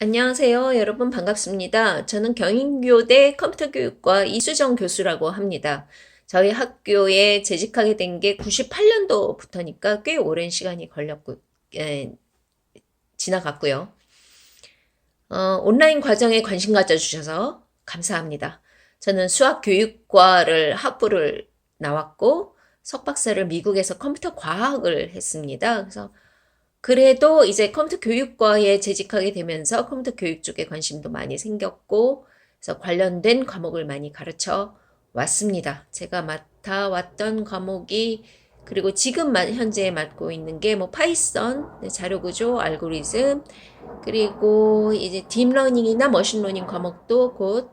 안녕하세요. 여러분 반갑습니다. 저는 경인교대 컴퓨터교육과 이수정 교수라고 합니다. 저희 학교에 재직하게 된 게 98년도부터니까 꽤 오랜 시간이 걸렸고, 에, 지나갔고요. 어, 온라인 과정에 관심 가져주셔서 감사합니다. 저는 수학교육과를 학부를 나왔고, 석박사를 미국에서 컴퓨터 과학을 했습니다. 그래서 그래도 이제 컴퓨터 교육과에 재직하게 되면서 컴퓨터 교육 쪽에 관심도 많이 생겼고, 그래서 관련된 과목을 많이 가르쳐 왔습니다. 제가 맡아왔던 과목이, 그리고 지금 마- 현재 맡고 있는 게 뭐 파이썬, 네, 자료구조, 알고리즘, 그리고 이제 딥러닝이나 머신러닝 과목도 곧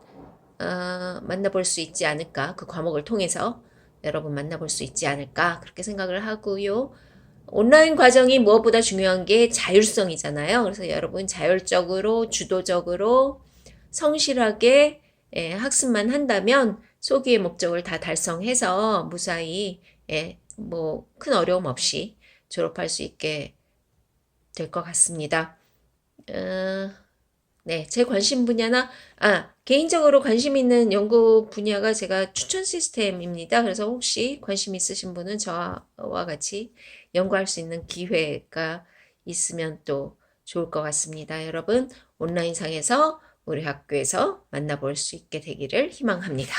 어, 만나볼 수 있지 않을까. 그 과목을 통해서 여러분 만나볼 수 있지 않을까. 그렇게 생각을 하고요. 온라인 과정이 무엇보다 중요한 게 자율성이잖아요. 그래서 여러분 자율적으로, 주도적으로, 성실하게 예, 학습만 한다면 소기의 목적을 다 달성해서 무사히 예, 뭐 큰 어려움 없이 졸업할 수 있게 될 것 같습니다. 어, 네, 제 관심 분야나, 아, 개인적으로 관심 있는 연구 분야가 제가 추천 시스템입니다. 그래서 혹시 관심 있으신 분은 저와 같이 연구할 수 있는 기회가 있으면 또 좋을 것 같습니다. 여러분, 온라인상에서 우리 학교에서 만나볼 수 있게 되기를 희망합니다.